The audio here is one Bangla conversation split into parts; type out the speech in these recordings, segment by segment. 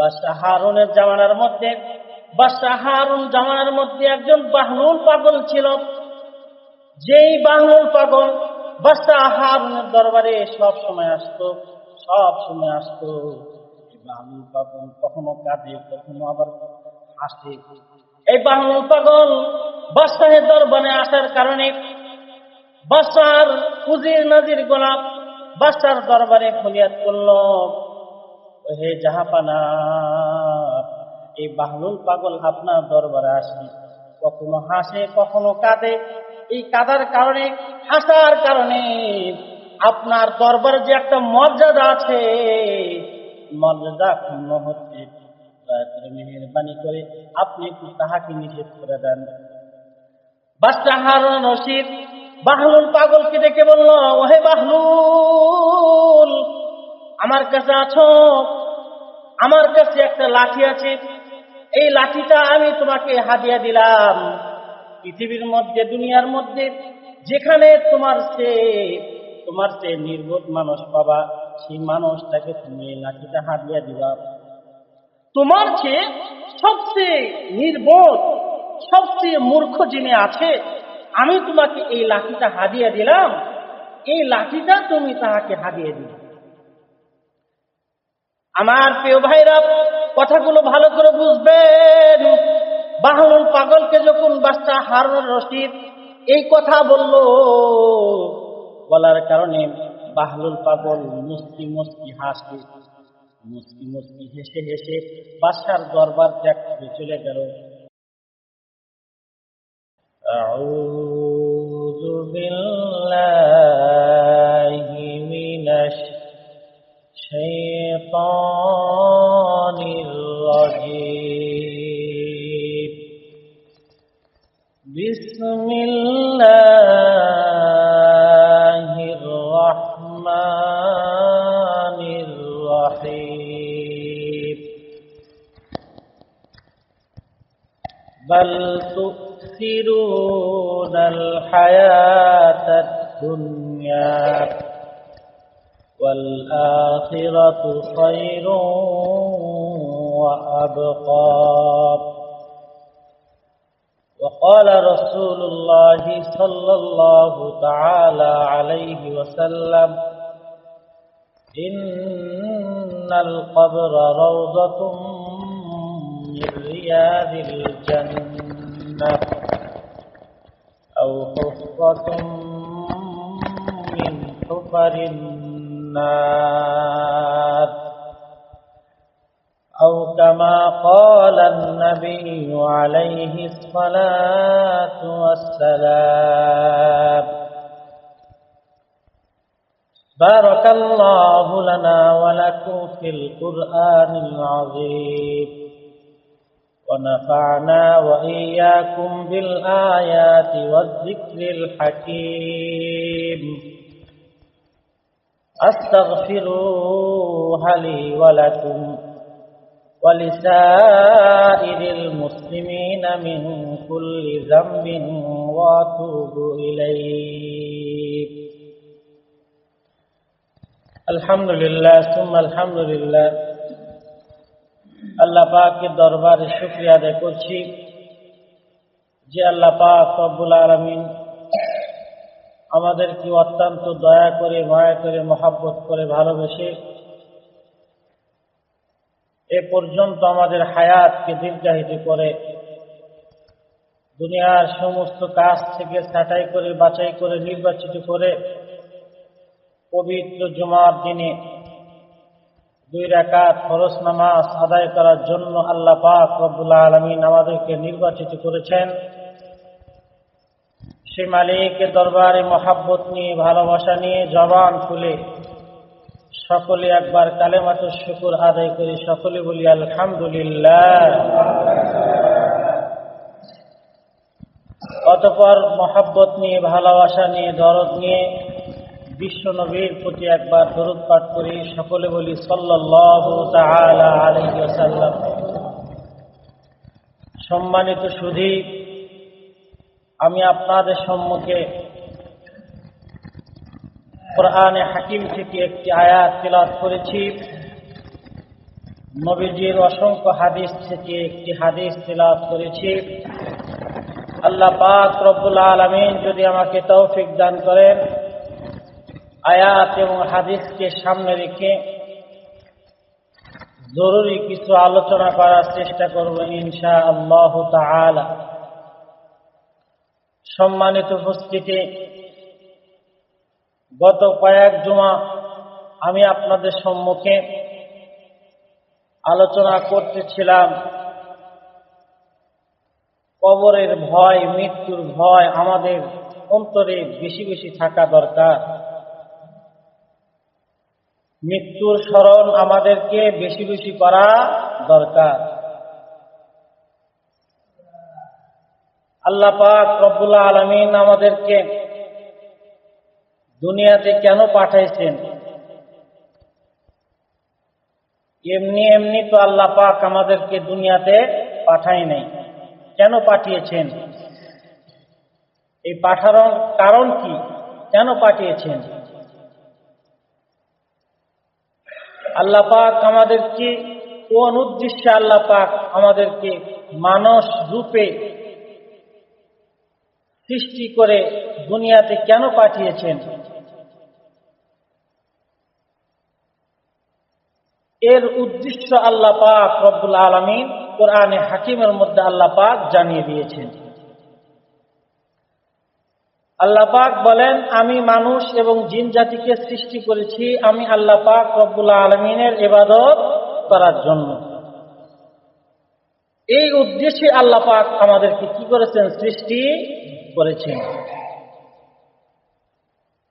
বাদশাহ হারুনের জামানার মধ্যে, বাদশাহ হারুন জামানার মধ্যে একজন বাহলুল পাগল ছিল। যেই বাহলুল পাগল বাদশাহ হারুনের দরবারে সব সময় আসতো, সব সময় আসতো। এই বাহলুল পাগল কখনো কাঁদে, কখনো আবার হাসে। এই বাহলুল পাগল বাদশাহের দরবারে আসার কারণে বাদশার উজির নাজির গোলাপ বাদশার দরবারে ফরিয়াদ করল। হে জাহাপানা, এই বাহলুল পাগল আপনার দরবারে আসি কখনো হাসে, কখনো কাঁদে। এই কাদার কারণে, হাসার কারণে আপনার দরবারে যে একটা মর্যাদা আছে, মর্যাদা ক্ষুণ্ণ হচ্ছে। মেহরবানি করে আপনি একটু তাহাকে নিষেধ করে দেন। বাদশাহ হারুন রশিদ বাহলুল পাগলকে ডেকে বলল, ওহে বাহলুল, আমার কাছে আছো। আমার কাছে একটা লাঠি আছে। এই লাঠিটা আমি তোমাকে হাদিয়া দিলাম। পৃথিবীর মধ্যে, দুনিয়ার মধ্যে, যেখানে তোমার সে তোমার সে নির্বোধ মানুষ পাবা, সেই মানুষটাকে তুমি এই লাঠিটা হাদিয়া দিবা। তোমার চেয়ে সবচেয়ে নির্বোধ, সবচেয়ে মূর্খ যিনি আছে, আমি তোমাকে এই লাঠিটা হাদিয়া দিলাম। এই লাঠিটা তুমি তাহাকে হাদিয়ে দিলে আমার প্রিয় ভাইরা কথাগুলো ভালো করে বুঝবেন বাহনুল পাগলকে যখন বাচ্চা হারুন রশিদ এই কথা বলল বলার কারণে বাহলুল পাগল মুস্কি মুস্কি হাসে মুস্কি মুস্কি হেসে হেসে বাদশার দরবার ত্যাগ করে চলে গেল أعوذ بالله الشيطان الرجيم. بسم الله الرحمن الرحيم. بل تؤثرون الحياة الدنيا. والآخرة خير وأبقى. وقال رسول الله صلى الله تعالى عليه وسلم إن القبر روضة من رياض الجنة أو حفرة من حفر النار أو كما قال النبي عليه الصلاة والسلام. بارك الله لنا ولكم في القرآن العظيم. ونفعنا وإياكم بالآيات والذكر الحكيم. أستغفروها لي ولكم ولسائر المسلمين من كل ذنب واتوب إليه الحمد لله ثم الحمد لله আল্লাহ পাকের দরবারে শুক্রিয়া আদায় করছি যে আল্লাহ পাক রব্বুল আলমিন আমাদেরকে অত্যন্ত দয়া করে, মায়া করে, মহাব্বত করে ভালোবেসে এ পর্যন্ত আমাদের হায়াতকে দীর্ঘায়িত করে, দুনিয়ার সমস্ত কাজ থেকে ছাঁটাই করে, বাছাই করে, নির্বাচিত করে পবিত্র জুমার দিনে দুই রাকাত ফরজ নামাজ আদায় করার জন্য আল্লাহ পাক রব্বুল আলমিন আমাদেরকে নির্বাচিত করেছেন। সে মালিকের দরবারে মহাব্বত নিয়ে, ভালোবাসা নিয়ে জবান খুলে সকলে একবার কালেমাত শুকুর আদায় করে সকলে বলি, আলহামদুলিল্লাহ। অতপর মহাব্বত নিয়ে, ভালোবাসা নিয়ে, দরদ নিয়ে বিশ্ব নবীর প্রতি একবার দরদ পাঠ করি সকলে বলি আলাইহি ওয়াসাল্লাম। সম্মানিত সুধী আমি আপনাদের সম্মুখে কোরআনে হাকিম থেকে একটি আয়াত তেলাওয়াত করেছি। নবীজির অসংখ্য হাদিস থেকে একটি হাদিস তিলাপ করেছি। আল্লাহ পাক রব্বুল আলমিন যদি আমাকে তৌফিক দান করেন, আয়াত এবং হাদিসকে সামনে রেখে জরুরি কিছু আলোচনা করার চেষ্টা করব ইনশা আল্লাহ তাআলা। সম্মানিত উপস্থিতি, গত কয়েক জুমা আমি আপনাদের সম্মুখে আলোচনা করতেছিলাম। কবরের ভয়, মৃত্যুর ভয় আমাদের অন্তরে বেশি বেশি থাকা দরকার। মৃত্যুর স্মরণ আমাদেরকে বেশি বেশি করা দরকার। আল্লাহ পাক রব্বুল্লাহ আলমিন আমাদেরকে দুনিয়াতে কেন পাঠাইছেন? এমনি এমনি তো আল্লাহ পাক আমাদেরকে দুনিয়াতে পাঠাই নাই। কেন পাঠিয়েছেন? এই পাঠানোর কারণ কি? কেন পাঠিয়েছেন? আল্লাহ পাক আমাদেরকে কোন উদ্দেশ্যে আল্লাহ পাক আমাদেরকে মানস রূপে সৃষ্টি করে দুনিয়াতে কেন পাঠিয়েছেন? এর উদ্দেশ্য আল্লাহ পাক রব্বুল আলমিন কোরআনে হাকিমের মধ্যে আল্লাহ পাক জানিয়ে দিয়েছেন। আল্লাহ পাক বলেন, আমি মানুষ এবং জিন জাতিকে সৃষ্টি করেছি, আমি আল্লাহ পাক রব্বুল আলমিনের ইবাদত করার জন্য। এই উদ্দেশ্যে আল্লাহ পাক আমাদেরকে কি করেছেন? সৃষ্টি করেছেন।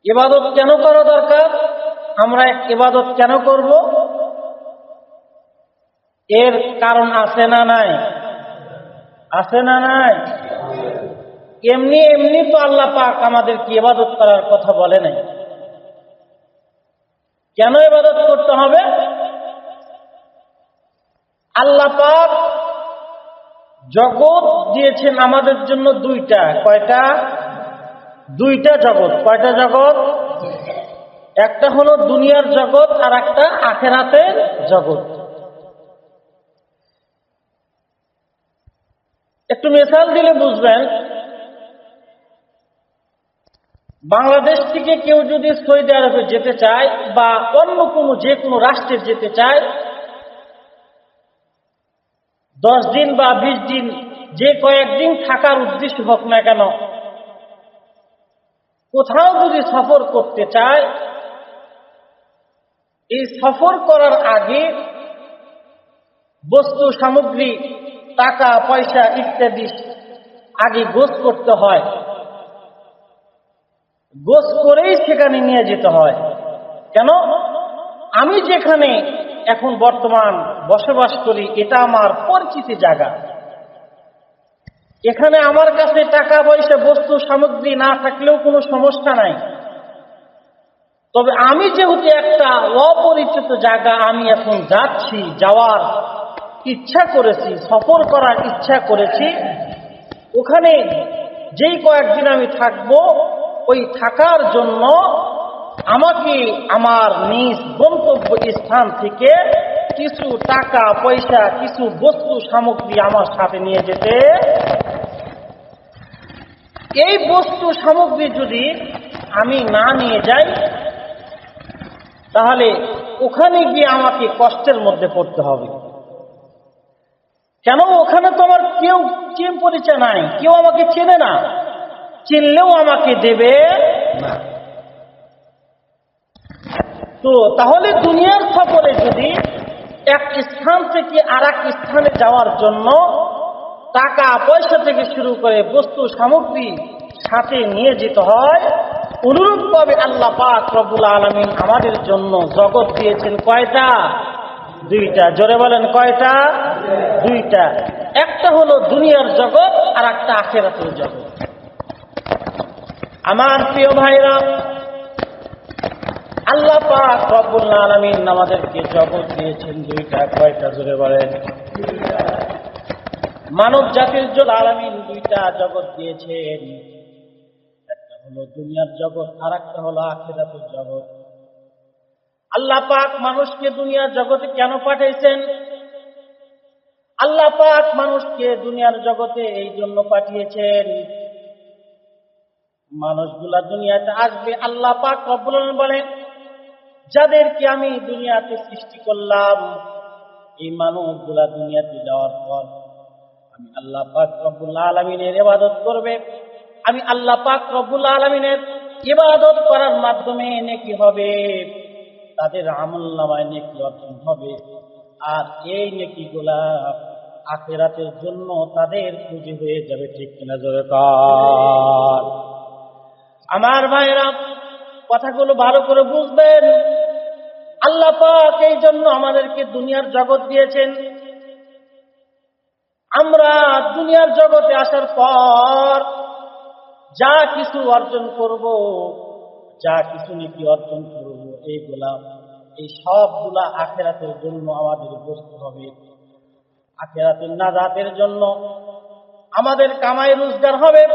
ইবাদত কেন করা দরকার? আমরা ইবাদত কেন করব? এর কারণ আছে না নাই? আছে না নাই? এমনি এমনি তো আল্লাহ পাক আমাদেরকে ইবাদত করার কথা বলে নাই। কেন ইবাদত করতে হবে? আল্লাহ পাক জগৎ দিয়েছেন আমাদের জন্য দুইটা। কয়টা? দুইটা জগৎ। কয়টা জগৎ? একটা হলো দুনিয়ার জগৎ আর একটা আখেরাতের জগৎ। একটু মেশাল দিলে বুঝবেন। বাংলাদেশ থেকে কেউ যদি সৌদি আরবে যেতে চায় বা অন্য কোনো যে কোনো রাষ্ট্রে যেতে চায় দশ দিন বা বিশ দিন, যে কয়েকদিন থাকার উদ্দেশ্য হোক না কেন, কোথাও যদি সফর করতে চায়, এই সফর করার আগে বস্তু, সামগ্রী, টাকা, পয়সা ইত্যাদি আগে গোস করতে হয়। গোস করেই সেখানে নিয়ে যেতে হয়। কেন? আমি যেখানে এখন বর্তমান বসবাস করি, এটা আমার পরিচিত জায়গা। এখানে আমার কাছে টাকা পয়সা, বস্তু, সামগ্রী না থাকলেও কোনো সমস্যা নাই। তবে আমি যেহেতু একটা অপরিচিত জায়গা, আমি এখন যাচ্ছি, যাওয়ার ইচ্ছা করেছি, সফর করার ইচ্ছা করেছি, ওখানে যেই কয়েকদিন আমি থাকব, ওই থাকার জন্য আমাকে আমার নিজ গন্তব্য স্থান থেকে কিছু টাকা, পয়সা, কিছু বস্তু, সামগ্রী আমার সাথে নিয়ে যেতে। এই বস্তু, সামগ্রী যদি আমি না নিয়ে যাই, তাহলে ওখানে গিয়ে আমাকে কষ্টের মধ্যে পড়তে হবে। কেন? ওখানে তো আমার কেউ চেন পরিচয় নাই, কেউ আমাকে চেনে না। চিনলেও আমাকে দেবে না। তো তাহলে দুনিয়ার সফরে যদি এক স্থান থেকে আর স্থানে যাওয়ার জন্য টাকা পয়সা থেকে শুরু করে বস্তু সামগ্রী সাথে নিয়ে যেতে হয় অনুরূপভাবে আল্লাহ পাক রবুল আলমিন আমাদের জন্য জগৎ দিয়েছেন কয়টা? দুইটা। জোরে বলেন কয়টা? দুইটা। একটা হলো দুনিয়ার জগৎ আর একটা আখেরাতের জগৎ। আমার প্রিয় ভাইরা আল্লাহ পাক রব্বুল আলামিন আমাদেরকে জগৎ দিয়েছেন দুইটা, কয়টা জোরে বলেন? মানব জাতির জন্য আলামিন দুইটা জগৎ দিয়েছেন। একটা হলো দুনিয়ার জগৎ আর একটা হলো আখেরাতের জগৎ। আল্লাহ পাক মানুষকে দুনিয়ার জগতে কেন পাঠিয়েছেন? আল্লাহ পাক মানুষকে দুনিয়ার জগতে এই জন্য পাঠিয়েছেন। মানুষগুলা দুনিয়াতে আসবে, আল্লাহ পাক আলামিন বলেন যাদেরকে আমি দুনিয়াতে সৃষ্টি করলাম, এই মানুষগুলা দুনিয়াতে যাওয়ার পর আমি আল্লাহ পাক রব্বুল আলমিনের ইবাদত করবে। আমি আল্লাহ পাক রব্বুল আলমিনের ইবাদত করার মাধ্যমে নেকি হবে, তাদের আমল নামায় নেকি অর্জন হবে। আর এই নেকিগুলা আখেরাতের জন্য তাদের পুঁজি হয়ে যাবে, ঠিক কিনা জোরে আমার ভাইরা কথাগুলো ভালো করে বুঝবেন। আল্লাহ পাক এই জন্য আমাদেরকে দুনিয়ার জগৎ দিয়েছেন। আমরা দুনিয়ার জগতে আসার পর যা কিছু অর্জন করব, যা কিছু নীতি অর্জন করব, এইগুলা, এই সবগুলা আখেরাতের জন্য আমাদের বসতে হবে। আখেরাতের নাজাতের জন্য আমাদের কামাই রোজগার হবে।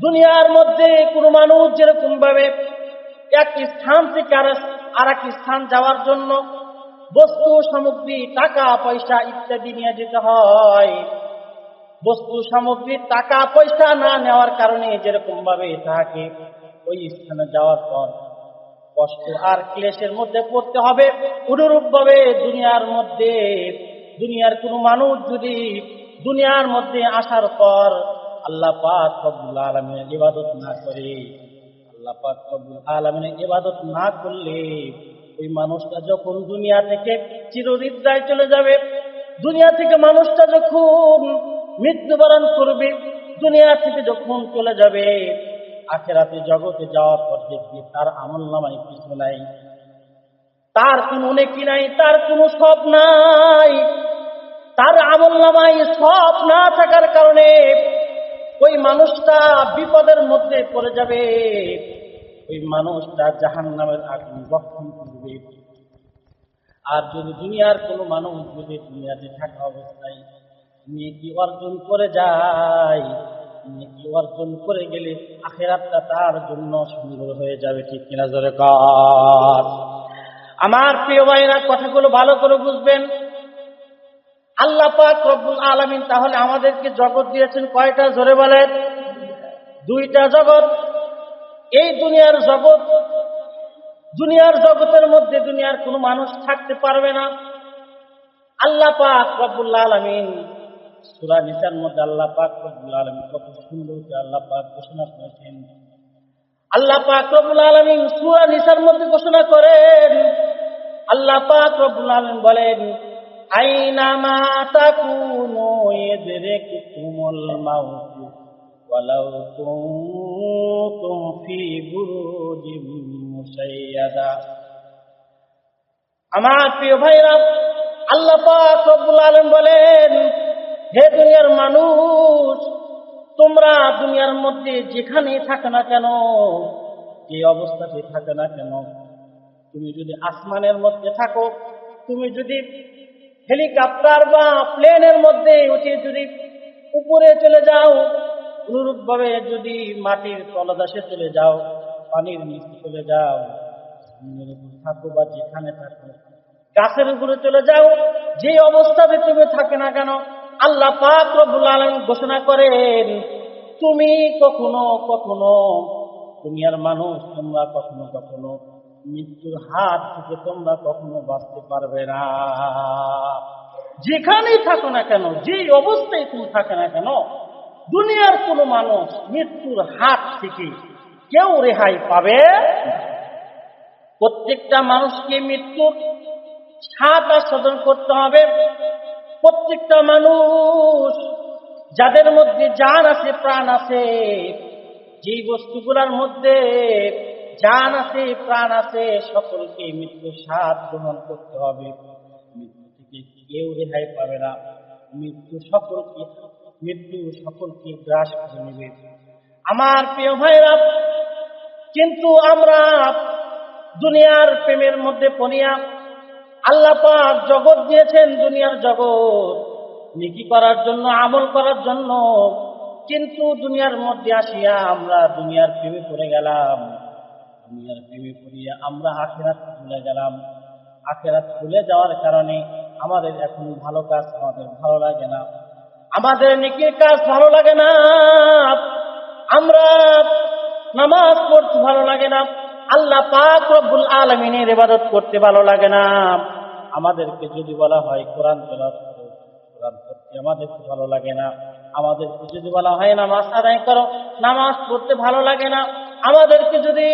দুনিয়ার মধ্যে কোনো মানুষ যেরকম ভাবে এক স্থান থেকে আর এক স্থান যাওয়ার জন্য বস্তু, সামগ্রী, টাকা, পয়সা ইত্যাদি নিয়ে যেতে হয়। বস্তু, সামগ্রী, টাকা, পয়সা না নেওয়ার কারণে যেরকম ভাবে তাকে ওই স্থানে যাওয়ার পর কষ্ট আর ক্লেশের মধ্যে পড়তে হবে। অনুরূপ ভাবে দুনিয়ার মধ্যে, দুনিয়ার কোনো মানুষ যদি দুনিয়ার মধ্যে আসার পর আল্লাহ পাক আলমিনের ইবাদত না করে আল্লাহ ইবাদত না করলে ওই মানুষটা যখন দুনিয়া থেকে চিরনিদ্রায় চলে যাবে। দুনিয়া থেকে মানুষটা যখন মৃত্যুবরণ করবে, দুনিয়া থেকে যখন চলে যাবে, আখেরাতে জগতে যাওয়ার পর দেখবে তার আমল নামায় কিছু নাই। তার কোনো নেকি নাই, তার কোনো সব নাই। তার আমল নামায় সব না থাকার কারণে ওই মানুষটা বিপদের মধ্যে পড়ে যাবে। ওই মানুষটা জাহান নামের আগুন বক্ষণ করবে। আর যদি দুনিয়ার কোনো মানুষ যদি দুনিয়াতে থাকা অবস্থায় নেকি অর্জন করে যায়, নেকি অর্জন করে গেলে আখেরাতটা তার জন্য সুন্দর হয়ে যাবে, ঠিক কিনা জোরে কর। আমার প্রিয় ভাইরা কথাগুলো ভালো করে বুঝবেন। আল্লাহ পাক রব্বুল আলামিন তাহলে আমাদেরকে জগৎ দিয়েছেন কয়টা? জোরে বলেন। দুইটা জগৎ। এই দুনিয়ার জগৎ, দুনিয়ার জগতের মধ্যে দুনিয়ার কোনো মানুষ থাকতে পারবে না। আল্লাহ পাক রব্বুল আলামিন, সুরা নিসার মধ্যে আল্লাহ পাক রব্বুল আলমিন কত সুন্দর আল্লাহ পাক ঘোষণা করেছেন। আল্লাহ পাক রব্বুল আলামিন সূরা নিসার মধ্যে ঘোষণা করেন। আল্লাহ পাক রব্বুল আলামিন বলেন আইনামা তাকুনু ইদরিকুমুল মাউত, ওয়ালাউ কুনতুম ফি বুরুজিম মুশাইয়াদা আমার প্রিয় ভাইরা, আল্লাহ পাক আলামিন বলেন, হে দুনিয়ার মানুষ, তোমরা দুনিয়ার মধ্যে যেখানেই থাকে না কেন, যে অবস্থাতে থাকে না কেন, তুমি যদি আসমানের মধ্যে থাকো, তুমি যদি হেলিকপ্টার বা প্লেনের মধ্যে উঠে যদি উপরে চলে যাও অনুরূপ ভাবে যদি মাটির তলদাসে চলে যাও, পানির নিচে চলে যাও থাকো বা যেখানে থাকো, গাছের উপরে চলে যাও, যে অবস্থাতে তুমি থাকে না কেন, আল্লাহ পাক রব্বুল ঘোষণা করেন, তুমি কখনো কখনো দুনিয়ার মানুষ, তোমরা কখনো কখনো মৃত্যুর হাত থেকে তোমরা কখনো বাঁচতে পারবে না। যেখানেই থাকো না কেন যে অবস্থায় তুমি থাকে না কেন, দুনিয়ার কোনো মানুষ মৃত্যুর হাত থেকে কেউ রেহাই পাবে প্রত্যেকটা মানুষকে মৃত্যুর সাত আস্বাদন করতে হবে। প্রত্যেকটা মানুষ, যাদের মধ্যে জান আছে, প্রাণ আছে, যেই বস্তুগুলার মধ্যে জান আছে, প্রাণ আছে, সকলকে মৃত্যুর স্বাদ গ্রহণ করতে হবে। মৃত্যু থেকে কেউ রেহাই পাবে না। মৃত্যু সকলকে মৃত্যু সকলকে গ্রাস করে নেবে। আমার প্রিয় ভাইরা কিন্তু আমরা দুনিয়ার প্রেমের মধ্যে পনিয়া আল্লাহ পাক জগৎ দিয়েছেন দুনিয়ার জগৎ। নিকি করার জন্য, আমল করার জন্য। কিন্তু দুনিয়ার মধ্যে আসিয়া আমরা দুনিয়ার প্রেমে পড়ে গেলাম। দুনিয়ার প্রেমে পড়িয়া আমরা আখেরাত ভুলে গেলাম। আখেরাত ভুলে যাওয়ার কারণে আমাদের এখন ভালো কাজ আমাদের ভালো লাগে না। আমাদের নেকির কাজ ভালো লাগে না। আমরা নামাজ পড়তে ভালো লাগে না। আল্লাহ পাক রব্বুল আলমিনের ইবাদত করতে ভালো লাগে না। আমাদেরকে যদি বলা হয় কোরআন তেলাওয়াত করো, কোরআন পড়তে আমাদেরকে ভালো লাগে না। আমাদেরকে যদি বলা হয় নামাজ আদায় করো, নামাজ পড়তে ভালো লাগে না। আমাদেরকে যদি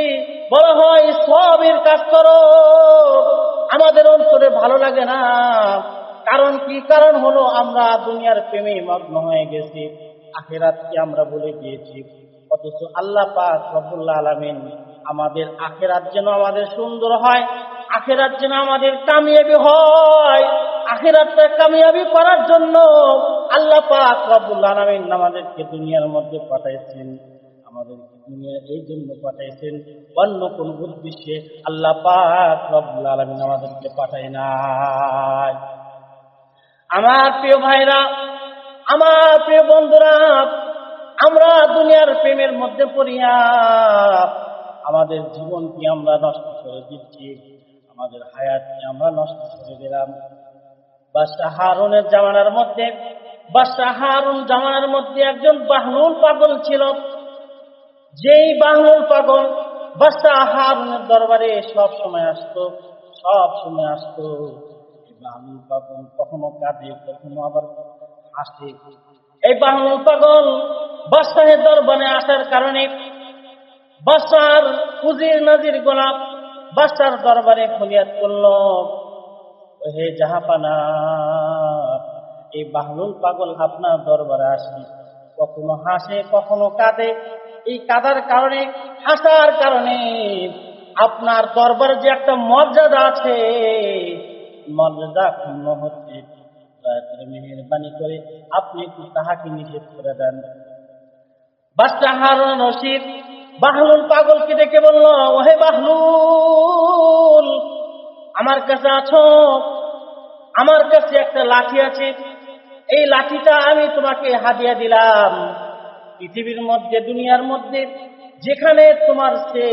বলা হয় সবের কাজ করো, আমাদের অন্তরে ভালো লাগে না। কারণ কি? কারণ হলো আমরা দুনিয়ার প্রেমে মগ্ন হয়ে গেছি, আখেরাতকে আমরা বলে গিয়েছি। অথচ আল্লাহ পাক রব্বুল্লাহ আলামিন আমাদের আখেরাত যেন আমাদের সুন্দর হয়, আখেরাত যেন আমাদের কামিয়াবি হয়। আখেরাতটা কামিয়াবি করার জন্য আল্লাহ পাক রব্বুল্লাহ আলামিন আমাদেরকে দুনিয়ার মধ্যে পাঠাইছেন। আমাদেরকে এই জন্য পাঠাইছেন। অন্য কোন উদ্দেশ্যে আল্লাহ পাক রব্বুল আলামিন আমাদেরকে পাঠায় নাই। আমার প্রিয় ভাইরা, আমার প্রিয় বন্ধুরা, আমরা দুনিয়ার প্রেমের মধ্যে পড়িয়া আমাদের জীবনকে আমরা নষ্ট করে দিচ্ছি, আমাদের হায়াতকে আমরা নষ্ট করে দিলাম। বাদশাহ হারুনের জামানার মধ্যে, বাদশাহ হারুন জামানার মধ্যে একজন বাহলুল পাগল ছিল। যেই বাহলুল পাগল বাদশাহ হারুনের দরবারে সব সময় আসতো, সব সময় আসতো। বাহলুল পাগল কখনো কাঁদে, কখনো আবার হাসে। এই বাহলুল পাগল বাদশাহের দরবারে আসার কারণে বাদশার উজির নাজির গোলাপ বাদশার দরবারে ফরিয়াদ করল। হে জাহাপানা, এই বাহলুল পাগল আপনার দরবারে আসি কখনো হাসে, কখনো কাঁদে এই কাদার কারণে, হাসার কারণে আপনার দরবারে যে একটা মর্যাদা আছে, মর্যাদা ক্ষুণ্ণ হচ্ছে। মেহরবানি করে আপনি একটু তাহাকে নিষেধ করে দেন। বাচ্চা হারুন রশিদ বাহলুল পাগলকে ডেকে বলল, ওহে বাহলুল, আমার কাছে আছো? আমার কাছে একটা লাঠি আছে। এই লাঠিটা আমি তোমাকে হাদিয়া দিলাম। পৃথিবীর মধ্যে, দুনিয়ার মধ্যে, যেখানে তোমার সে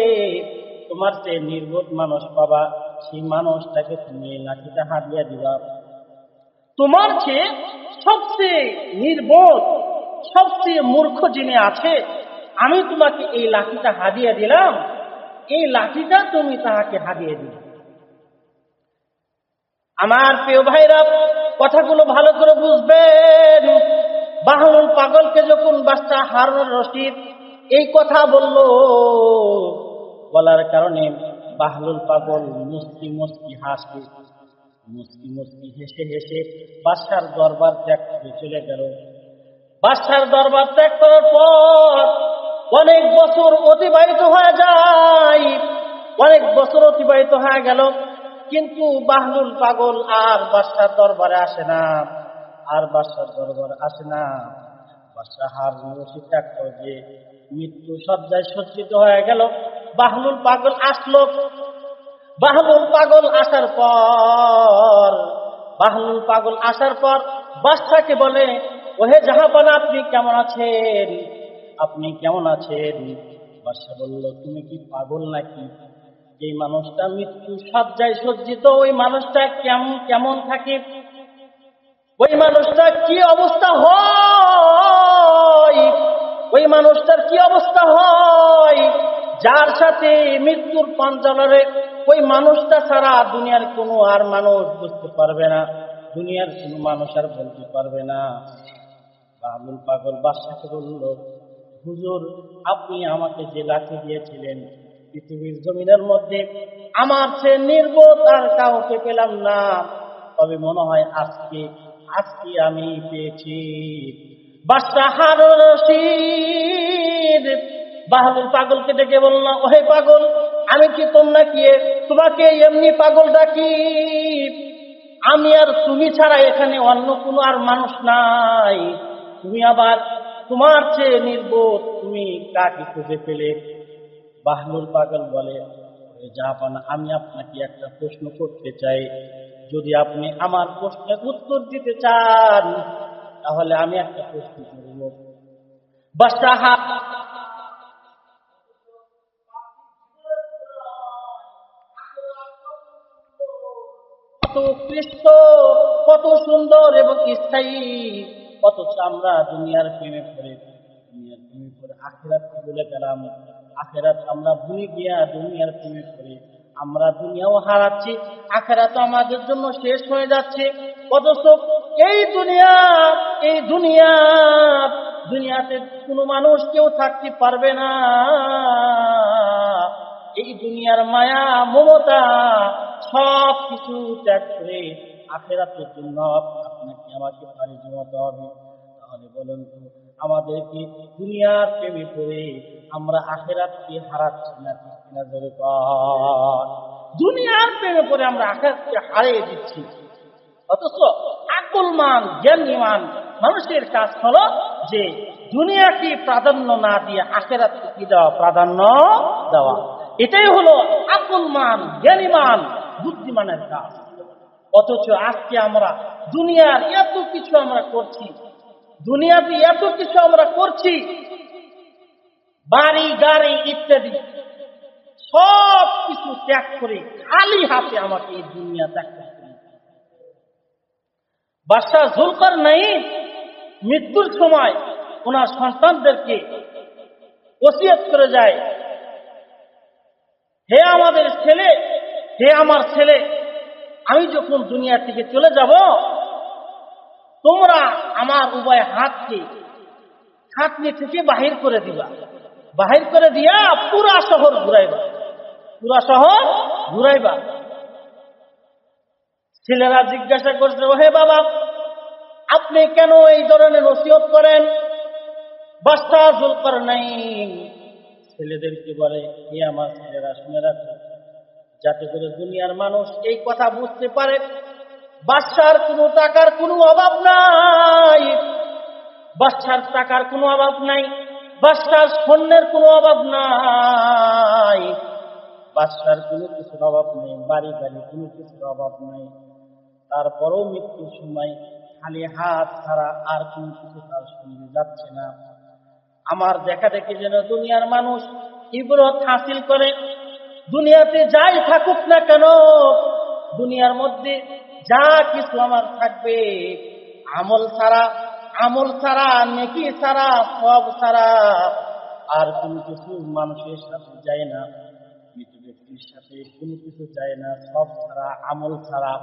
তোমার সে নির্বোধ মানুষ পাবা, সেই মানুষটাকে তুমি লাঠিটা হাদিয়া দিবা। তোমার চেয়ে সবচেয়ে নির্বোধ, সবচেয়ে মূর্খ যিনি আছে, আমি তোমাকে এই লাঠিটা হারিয়ে দিলাম, এই লাঠিটা তুমি তাহাকে হারিয়ে দিলে। আমার প্রিয় ভাইরা, কথাগুলো ভালো করে বুঝবেন। বাহনুল পাগলকে যখন বাচ্চা হারুন রশিদ, এই কথা বলল, বলার কারণে বাহলুল পাগল মুস্কি মুস্কি হাসে, মুস্কি মুস্কি হেসে হেসে বাদশার দরবার ত্যাগ করে চলে গেল। বাদশার দরবার ত্যাগ করার পর অনেক বছর অতিবাহিত হয়ে যায়, অনেক বছর অতিবাহিত হয়ে গেল, কিন্তু বাহলুল পাগল আর বাদশার দরবারে আসে না। আর বাদশার দরবার আসে না। বাদশাহ হার করে যে মৃত্যু সজ্জায় সজ্জিত হয়ে গেল। বাহলুল পাগল আসলো। বাহলুল পাগল আসার পর, বাহলুল পাগল আসার পর বাদশাকে বলে, ওহে জাহাপানা, আপনি কেমন আছেন? আপনি কেমন আছেন? বাদশাহ বলল, তুমি কি পাগল নাকি? এই মানুষটা মৃত্যু সজ্জায় সজ্জিত, ওই মানুষটা কেমন কেমন থাকে? ওই মানুষটা কি অবস্থা হয়? ওই মানুষটার কি অবস্থা হয়? যার সাথে মৃত্যুর পাঞ্জালরে ওই মানুষটা ছাড়া দুনিয়ার কোনো আর মানুষ বুঝতে পারবে না। দুনিয়ার কোনো মানুষ আর বলতে পারবে না। বাবুল পাগল বাদশাকে বলল, হুজুর, আপনি আমাকে যে লাঠি দিয়েছিলেন পৃথিবীর জমিনের মধ্যে, আমার সে নির্বোধ আর কাউকে পেলাম না। তবে মনে হয় আজকে আজকে আমি পেয়েছি বাহাদুর পাগলকে ডেকে বলল, ওহে পাগল, আমি কি তোমরা কি তোমাকে এমনি পাগল ডাকি? আমি আর তুমি ছাড়া এখানে অন্য কোনো আর মানুষ নাই। তুমি আবার তোমার চেয়ে নির্বোধ, তুমি কাকে খুঁজে পেলে? বাহনুর পাগল বলে জাহাপানা আমি আপনাকে একটা প্রশ্ন করতে চাই। যদি আপনি আমার প্রশ্নের উত্তর দিতে চান, তাহলে আমি একটা প্রশ্ন করব। কত কত সুন্দর এবং স্থায়ী অথচ আমরা দুনিয়ার প্রেমে পড়ে, দুনিয়ার প্রেমে পড়ে আখেরাতকে বলে গেলাম? আখেরাত আমরা ভুলে গিয়া দুনিয়ার প্রেমে পড়ে। আমরা দুনিয়াও হারাচ্ছি আখেরা তো আমাদের জন্য শেষ হয়ে যাচ্ছে। অথচ এই দুনিয়া এই দুনিয়া, দুনিয়াতে কোনো মানুষ কেউ থাকতে পারবে না। এই দুনিয়ার মায়া, মমতা সব কিছু ত্যাগ করে আখেরাতের জন্য আপনাকে আমাকে পাড়ি জমাতে হবে। তাহলে বলুন আমাদেরকে দুনিয়ার প্রেমে পড়ে আমরা আখেরাতকে হারাচ্ছি না দুনিয়ার প্রেমে পড়ে আমরা আখেরাতকে হারিয়ে দিচ্ছি। অথচ আকলমান, জ্ঞানীমান মানুষের কাজ হলো যে দুনিয়াকে প্রাধান্য না দিয়ে আখেরাতকে কি দেওয়া? প্রাধান্য দেওয়া। এটাই হলো আকলমান, জ্ঞানীমান, বুদ্ধিমানের কাজ। অথচ আজকে আমরা দুনিয়ার এত কিছু আমরা করছি, দুনিয়াতে এত কিছু আমরা করছি বাড়ি, গাড়ি ইত্যাদি, সব কিছু ত্যাগ করে খালি হাতে আমাকে এই দুনিয়া ত্যাগ করতে। বাদশাহ জুলকার নাই মৃত্যুর সময় ওনার সন্তানদেরকে ওসিয়ত করে যায়, হে আমাদের ছেলে, হে আমার ছেলে, আমি যখন দুনিয়া থেকে চলে যাব, তোমরা আমার উভয় হাতকে খাতনি থেকে বাহির করে দিবা বাহির করে দিয়া পুরা শহর ঘুরাইবা। পুরা শহর ঘুরাইবা। ছেলেরা জিজ্ঞাসা করছে ও হে বাবা, আপনি কেন এই ধরনের ওসিয়ত করেন? বাস্তা জুলকার নাই। ছেলেদেরকে বলে, হে আমার ছেলেরা, শুনে রাখো, যাতে করে দুনিয়ার মানুষ এই কথা বুঝতে পারে বাচ্চার কোনো টাকার কোনো অভাব নাই। বাচ্চার টাকার কোনো অভাব নাই। বাচ্চার স্বর্ণের কোনো অভাব নাই। বাচ্চার কোনো কিছুর অভাব নেই, বাড়ি গাড়ি কোনো কিছুর অভাব নাই। তারপরও মৃত্যুর সময় খালি হাত ছাড়া আর কোনো কিছু তার সঙ্গে যাচ্ছে না। আমার দেখা দেখি যেন দুনিয়ার মানুষ ইবরত হাসিল করে। দুনিয়াতে যাই থাকুক না কেন, দুনিয়ার মধ্যে যা কিছু আমার থাকবে, আমল ছাড়া আমল ছাড়া, নেকি ছাড়া, সব ছাড়া। আর কোনো কিছু মানুষের সাথে যায় না, মৃত ব্যক্তির সাথে কোনো কিছু যায় না, সব ছাড়া, আমল ছাড়া।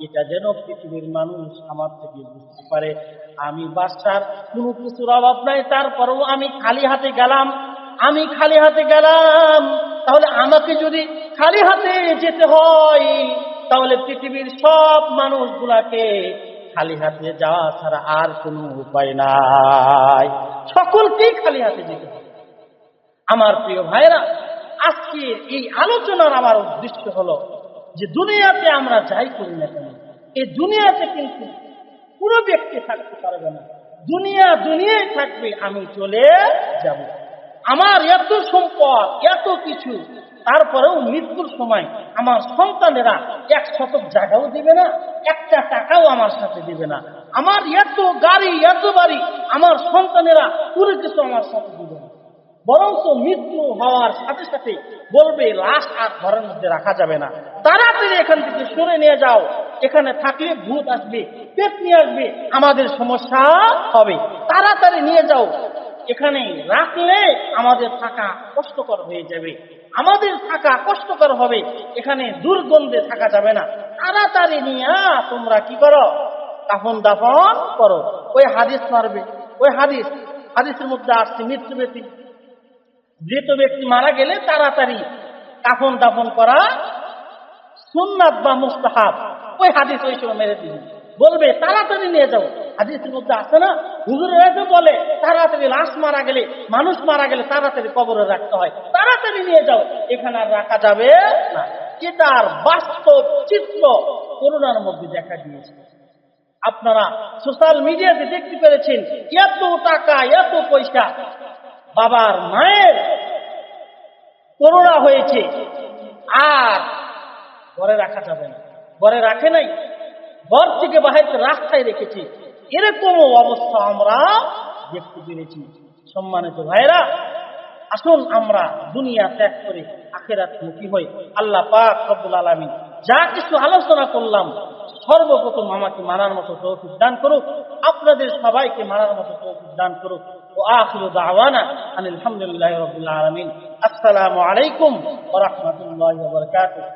এটা যেন পৃথিবীর মানুষ আমার থেকে বুঝতে পারে, আমি বাচ্চার কোনো কিছুর অভাব নাই, তারপরেও আমি খালি হাতে গেলাম। আমি খালি হাতে গেলাম, তাহলে আমাকে যদি খালি হাতে যেতে হয়, তাহলে পৃথিবীর সব মানুষগুলাকে খালি হাতে যাওয়া ছাড়া আর কোনো উপায় নাই। সকলকেই খালি হাতে যেতে হবে। আমার প্রিয় ভাইরা আজকে এই আলোচনার আমার উদ্দেশ্য হলো যে দুনিয়াতে আমরা যাই করি না কেন এই দুনিয়াতে কিন্তু পুরো ব্যক্তি থাকতে পারবে না। দুনিয়া দুনিয়ায় থাকবে, আমি চলে যাব। আমার এত সম্পদ, এত কিছু, তারপরেও মৃত্যুর সময় আমার সন্তানেরা এক শতক জায়গাও দিবে না, একটা টাকাও আমার সাথে দিবে না। আমার এত গাড়ি, এত বাড়ি আমার সন্তানেরা পুরো কিছু আমার সাথে দিবে না। বরঞ্চ মৃত্যু হওয়ার সাথে সাথে বলবে, লাশ আর ঘরের মধ্যে রাখা যাবে না। তাড়াতাড়ি এখান থেকে সরে নিয়ে যাও। এখানে থাকলে ভূত আসবে, পেট নিয়ে আসবে, আমাদের সমস্যা হবে। তাড়াতাড়ি নিয়ে যাও। এখানে রাখলে আমাদের থাকা কষ্টকর হয়ে যাবে। আমাদের থাকা কষ্টকর হবে, এখানে দুর্গন্ধে থাকা যাবে না। তাড়াতাড়ি নিয়ে তোমরা কি করো? কাফন দাফন করো। ওই হাদিস মারবে, ওই হাদিস, হাদিসের মধ্যে আসছে মৃত্যু ব্যক্তি। মৃত ব্যক্তি মারা গেলে তাড়াতাড়ি কাফন দাফন করা সুন্নাত বা মুস্তাহাব। ওই হাদিস ওই সময় মেরে দিবি। বলবে, তাড়াতাড়ি নিয়ে যাও। হাদিসের মধ্যে আছে না? হুজুরেরা তো বলে, তাড়াতাড়ি লাশ মারা গেলে, মানুষ মারা গেলে তাড়াতাড়ি কবরে রাখতে হয়। তাড়াতাড়ি নিয়ে যাও। এখানে আর রাখা যাবে না। এটার বাস্তব চিত্র করোনার মধ্যে দেখা দিয়েছে। আপনারা সোশ্যাল মিডিয়াতে দেখতে পেরেছেন, এত টাকা, এত পয়সা বাবার মায়ের করোনা হয়েছে। আর ঘরে রাখা যাবে না। ঘরে রাখে নাই? ঘর থেকে বাহির রাস্তায় রেখেছি। এরকম অবস্থা আমরা দেখতে পেরেছি। সম্মানিত ভাইরা আসুন আমরা দুনিয়া ত্যাগ করে আখেরাত মুখী হই। আল্লাহ পাক রব্বুল আলমী যা কিছু আলোচনা করলাম, সর্বপ্রথম আমাকে মানার মতো তৌফিক দান করুক, আপনাদের সবাইকে মানার মতো তৌফিক দান করুক। ও আখিরু দাওয়ানা আলহামদুলিল্লাহ রবিল আলমিন। আসসালামু আলাইকুম ওয়া রাহমাতুল্লাহি ওয়া বারাকাতুহু।